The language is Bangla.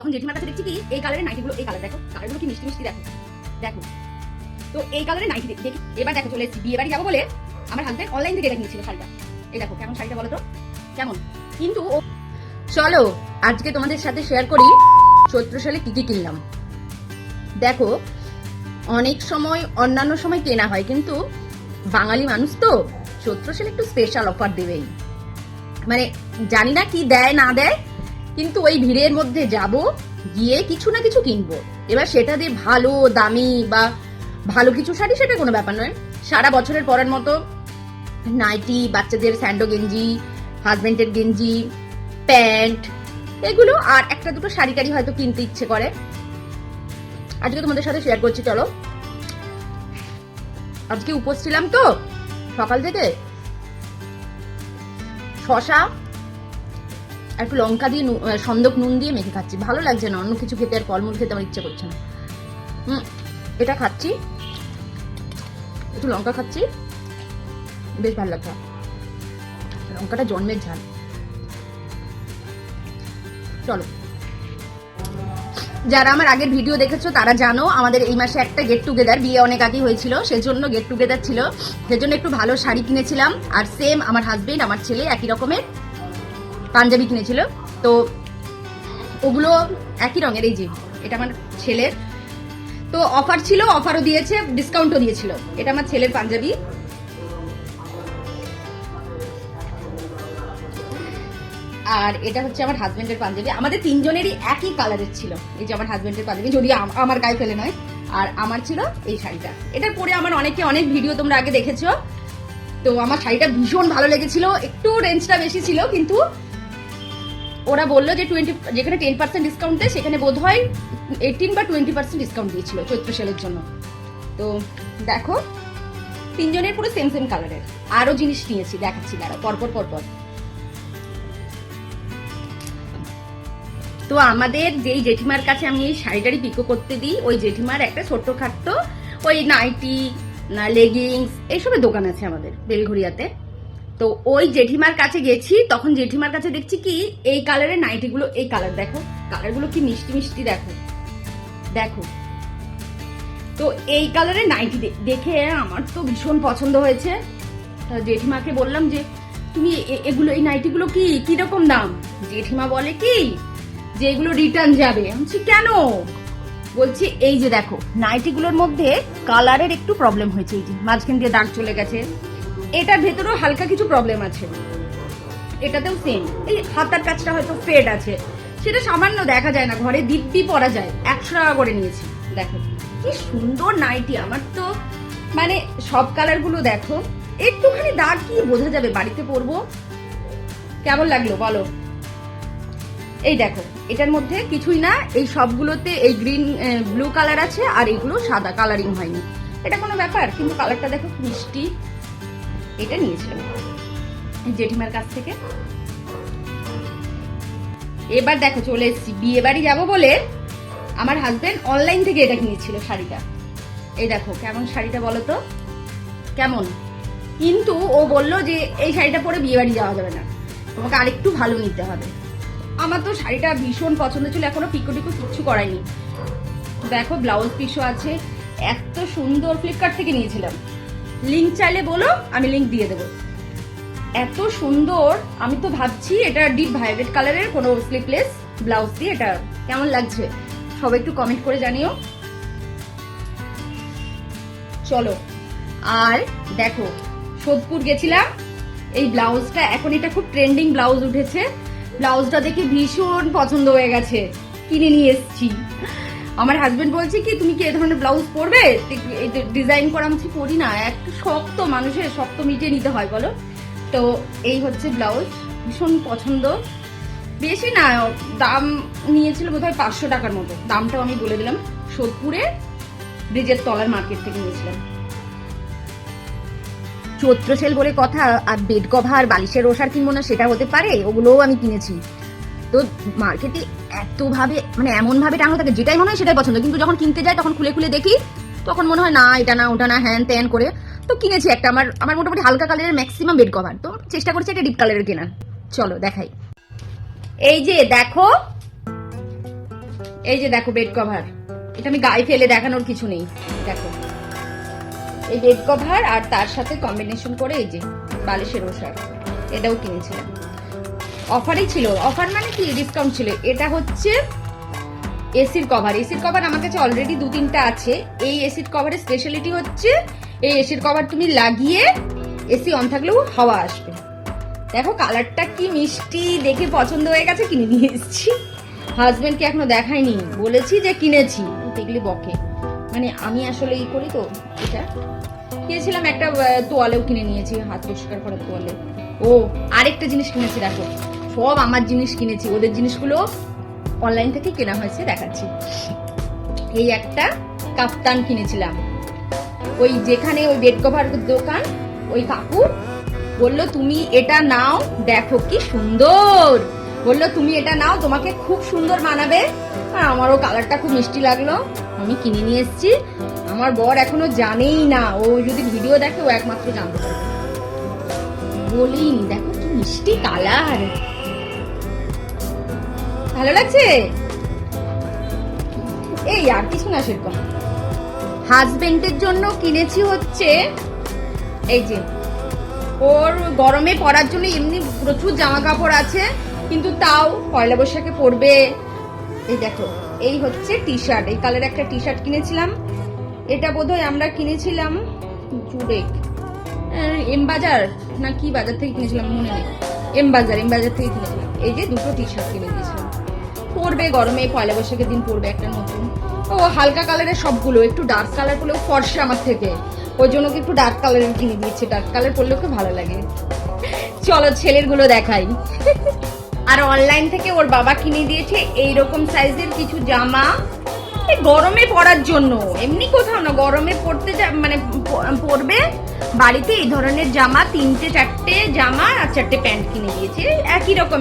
তখন জেঠিমার কাছে দেখছি কি, এই কালারের নাইটিগুলো এই কালার দেখো কালারগুলো কি মিষ্টি মিষ্টি দেখো দেখো। তো এই কালারের নাইটি দেখি দেখি, এবার দেখো চলে এসেছি বিয়ে বাড়ি যাব বলে আমার হাজবেন্ড অনলাইন থেকে এটা কিনেছিল শাড়িটা। এই দেখো, কেমন শাড়িটা বলো তো? কেমন? কিন্তু চলো, আজকে তোমাদের সাথে শেয়ার করি চৈত্র সালে কি কি কিনলাম। দেখো, অনেক সময়, অন্যান্য সময় কেনা হয়, কিন্তু বাঙালি মানুষ তো চৈত্র সালে একটু স্পেশাল অফার দেবেই। মানে জানি না কি দেয়, না দেয় কিন্তু ওই ভিড়ের মধ্যে যাব, গিয়ে কিছু না কিছু কিনবো। এবার সেটা দিয়ে ভালো, দামি বা ভালো কিছু শাড়ি সেটা কোনো ব্যাপার নয়। সারা বছরের পরের মতো নাইটি বাচ্চাদের স্যান্ডো গেঞ্জি, হাজবেন্ডের গেঞ্জি, প্যান্ট, এগুলো আর একটা দুটো শাড়ি টাড়ি হয়তো কিনতে ইচ্ছে করে। আজকে তোমাদের সাথে শেয়ার করছি, চলো। আজকে উপোস ছিলাম তো সকাল থেকে। শশা একটু লঙ্কা দিয়ে সন্দক নুন দিয়ে মেখে খাচ্ছি। ভালো লাগছে না, অন্য কিছু খেতে আর ফলমূল খেতে আমার ইচ্ছে করছে না। হুম, এটা খাচ্ছি। একটু লঙ্কা খাচ্ছি। বেশ ভালো লাগছে। লঙ্কাটা জন্মের ঝাল। চলো। যারা আমার আগের ভিডিও দেখেছ, তারা জানো আমাদের এই মাসে একটা গেট টুগেদার বিয়ে অনেক আগেই হয়েছিল। সেজন্য গেট টুগেদার ছিল। সেজন্য একটু ভালো শাড়ি কিনেছিলাম। আর সেম আমার হাজবেন্ড আমার ছেলে একই রকমের। পাঞ্জাবি কিনেছিল। তো ওগুলো একই রঙের এই যে, এটা আমার ছেলের। তো অফার ছিল অফারও দিয়েছে ডিসকাউন্টও দিয়েছিল। এটা আমার ছেলের পাঞ্জাবি। আর এটা হচ্ছে আমার হাজবেন্ডের পাঞ্জাবি। আমাদের তিনজনেরই একই কালারের ছিল। এই যে আমার হাজবেন্ডের পাঞ্জাবি যদি আমার গায়ে ফেলে নয়। আর আমার ছিল এই শাড়িটা। এটার পরে আমার অনেকে অনেক ভিডিও তোমরা আগে দেখেছ। তো আমার শাড়িটা ভীষণ ভালো লেগেছিল। একটু রেঞ্জটা বেশি ছিল, কিন্তু ওরা বলল যে টোয়েন্টি যেখানে টেন পার্সেন্ট ডিসকাউন্ট দেয়, সেখানে বোধ হয় এইটিন বা টোয়েন্টি পার্সেন্ট ডিসকাউন্ট দিয়েছিল চৈত্র সেলের জন্য। তো দেখো, তিনজনের পুরো সেম সেম কালারের আরও জিনিস নিয়েছি, দেখাচ্ছি, দাঁড়াও, পরপর পরপর। তো আমাদের যেই জেঠিমার কাছে আমি এই শাড়িটারি পিকো করতে দিই, ওই জেঠিমার একটা ছোট্ট খাট্ট, ওই নাইটি না লেগিংস এইসবের দোকান আছে আমাদের বেলঘরিয়াতে তো ওই জেঠিমার কাছে গেছি, তখন জেঠিমার কাছে দেখছি কি, এই কালারের নাইটিগুলো, এই কালার দেখো কালারগুলো কি মিষ্টি মিষ্টি, দেখো দেখো। তো এই কালারের নাইটি দেখে আমার তো ভীষণ পছন্দ হয়েছে। তা জেঠিমাকে বললাম যে, তুমি এগুলো, এই নাইটিগুলো কি, কীরকম দাম? জেঠিমা বলে কি, যে এগুলো রিটার্ন যাবে। আমি কেন? বলছি, এই যে দেখো, নাইটিগুলোর মধ্যে কালারের একটু প্রবলেম হয়েছে, এই যে মাঝখান দিয়ে দাগ চলে গেছে। এটার ভেতরেও হালকা কিছু প্রবলেম আছে। এটাতেও সেম এই হাতার কাজটা হয়তো ফেড আছে। সেটা সামান্য দেখা যায় না, ঘরে দিব্যি পরা যায়। একশো টাকা করে নিয়েছি। দেখো, কি সুন্দর নাইটি আমার তো মানে সব কালারগুলো দেখো। একটুখানি দাগ কি বোঝা যাবে? বাড়িতে পরবো? কেমন লাগল বলো? এই দেখো, এটার মধ্যে কিছুই না। এই সবগুলোতে এই গ্রিন ব্লু কালার আছে আর এগুলো সাদা কালারিং হয়নি। এটা কোনো ব্যাপার? কিন্তু কালারটা দেখো মিষ্টি। এটা নিয়েছিলাম। জেঠিমার কাছ থেকে। এবার দেখো, চলে এসেছি। বিয়ে বাড়ি যাব বলে আমার হাজবেন্ড অনলাইন থেকে এটা কিনেছিল শাড়িটা। এই দেখো, কেমন শাড়িটা বলো তো? কেমন? কিন্তু ও বলল যে, এই শাড়িটা পরে বিয়ে বাড়ি যাওয়া যাবে না। তোমাকে আরেকটু ভালো নিতে হবে। আমার তো শাড়িটা ভীষণ পছন্দ ছিল, এখনও পিকো টিকো কিচ্ছু করাইনি দেখো ব্লাউজ পিসও আছে। এত সুন্দর ফ্লিপকার্ট থেকে নিয়েছিলাম। লিঙ্ক চাইলে বলো, আমি লিঙ্ক দিয়ে দেবো। এত সুন্দর, আমি তো ভাবছি এটা ডিপ ভায়োলেট কালারের কোনো স্লিপলেস ব্লাউজ দিয়ে এটা কেমন লাগছে? সবাই একটু কমেন্ট করে জানিও। চলো, আর দেখো, সোদপুর গেছিলাম, এই ব্লাউজটা এখন এটা খুব ট্রেন্ডিং ব্লাউজ উঠেছে। ব্লাউজটা দেখে ভীষণ পছন্দ হয়ে গেছে। কিনে নিয়ে এসেছি। আমার হাজবেন্ড বলছে কি, তুমি কি এ ধরনের ব্লাউজ পরবে? ডিজাইন করা আমি পরি না। একটু শক্ত মানুষের শক্ত মিটিয়ে নিতে হয়, বলো? তো এই হচ্ছে ব্লাউজ ভীষণ পছন্দ। বেশি না, দাম নিয়েছিল বোধহয় পাঁচশো টাকার মতো। দামটাও আমি বলে দিলাম। সোদপুরে ব্রিজের তলার মার্কেট থেকে নিয়েছিলাম। চৈত্র সেল বলে কথা, আর বেড কভার বালিশের ওষার কিনবো না, সেটা হতে পারে, ওগুলোও আমি কিনেছি। তো মার্কেটে এত ভাবে মানে এমন ভাবে টাঙানো থাকে, যেটাই মনে হয় সেটাই পছন্দ। কিন্তু যখন কিনতে যাই, তখন খুলে খুলে দেখি, তখন মনে হয় না, এটা না, ওটা না, হ্যান ত্যান করে। তো কিনেছি একটা, আমার আমার মোটামুটি হালকা কালারের ম্যাক্সিমাম বেড কভার তো চেষ্টা করছি একটা ডিপ কালারের কেনার। চলো, দেখাই। এই যে, দেখো। এই যে, দেখো বেড কভার এটা আমি গায়ে ফেলে দেখানোর কিছু নেই। দেখো। এই বেড কভার আর তার সাথে কম্বিনেশন করে এই যে বালিশের ওষার এটাও কিনেছিলাম। অফারই ছিল। অফার মানে কি? ডিসকাউন্ট ছিল। এটা হচ্ছে এসির কভার এসির কভার আমার কাছে অলরেডি দু, তিনটা আছে। এই এসির কভারের স্পেশালিটি হচ্ছে, এই এসির কভার তুমি লাগিয়ে এসি অন থাকলেও হাওয়া আসবে। দেখো কালারটা কি মিষ্টি, দেখে পছন্দ হয়ে গেছে, কিনে নিয়ে এসেছি। হাজবেন্ডকে এখনও দেখাইনি বলেছি যে কিনেছি। দেখলে বকে। মানে আমি আসলে এই করি তো এটা। কিনেছিলাম একটা তোয়ালেও কিনে নিয়েছি, হাত পরিষ্কার করার তোয়ালে। ও, আরেকটা জিনিস কিনেছি, দেখো। সব আমার জিনিস কিনেছি। ওদের জিনিসগুলো অনলাইন থেকে কেনা হয়েছে, দেখাচ্ছি। এই একটা কাপ্তান কিনেছিলাম। ওই যেখানে ওই বেড কভার দোকান, ওই কাকু বলল, তুমি এটা নাও, দেখো কি সুন্দর। বলল, তুমি এটা নাও, তোমাকে খুব সুন্দর মানাবে। আমারও কালারটা খুব মিষ্টি লাগল। আমি কিনে নিয়ে এসেছি। আমার বর এখনও জানেই না, ও যদি ভিডিও দেখে, ও একমাত্র জানতে পারবে। বলিনি, দেখো কি মিষ্টি কালার ভালো লাগছে? এই আর কিছু না সেরকম। হাজবেন্ডের জন্য কিনেছি হচ্ছে, এই যে, ওর গরমে পরার জন্য এমনি প্রচুর জামা কাপড় আছে, কিন্তু তাও পয়লা বৈশাখে পরবে। এই দেখো, এই হচ্ছে টি শার্ট এই কালার একটা টি শার্ট কিনেছিলাম। এটা বোধহয় আমরা কিনেছিলাম জুড়ে। এম বাজার? না কি বাজার থেকে কিনেছিলাম মনে নেই। এম বাজার এম বাজার থেকে কিনেছিলাম। এই যে দুটো টি শার্ট কিনে দিয়েছিলাম পরবে, গরমে, পয়লা বৈশাখের দিন পরবে একটা নতুন। ও হালকা কালারের সবগুলো, একটু ডার্ক কালার পরলেও ফর্সা আমার থেকে। ওই জন্য একটু ডার্ক কালারের কিনে দিয়েছে ডার্ক কালার পরলে ওকে ভালো লাগে। চলো ছেলেরগুলো দেখাই। আর অনলাইন থেকে ওর বাবা কিনে দিয়েছে এই রকম সাইজের কিছু জামা। গরমে পরার জন্য। এমনি কোথাও না, গরমে পড়তে মানে পরবে। বাড়িতে এই ধরনের জামা, তিনটে, চারটে জামা আর চারটে প্যান্ট কিনে দিয়েছে। একই রকম